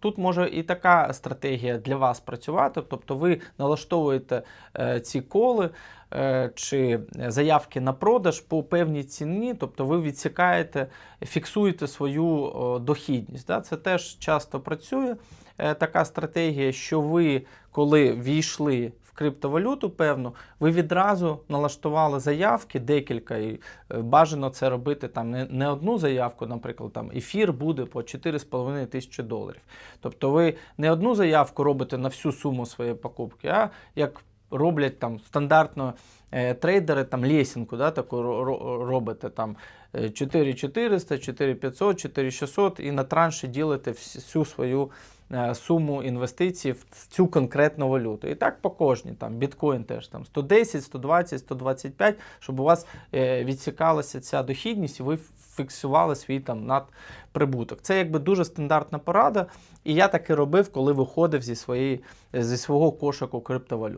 тут може і така стратегія для вас працювати. Тобто ви налаштовуєте е, ці коли е, чи заявки на продаж по певній ціні, тобто ви відсікаєте, фіксуєте свою дохідність. Це теж часто працює. Е, така стратегія, що ви, коли війшли криптовалюту, певно, ви відразу налаштували заявки, декілька, і е, бажано це робити там не, не одну заявку, наприклад, там ефір буде по 4,5 тисячі доларів. Тобто ви не одну заявку робите на всю суму своєї покупки, а як роблять там стандартно е, трейдери, там лесінку, да, таку ро- ро- робите там е, 4400, 4500, 4600 і на транші ділите всю свою суму інвестицій в цю конкретну валюту. І так по кожній, там біткоін теж там 110, 120, 125, щоб у вас е, відсікалася ця дохідність, і ви фіксували свій там надприбуток. Це якби дуже стандартна порада. І я так і робив, коли виходив зі своєї зі свого кошику криптовалют.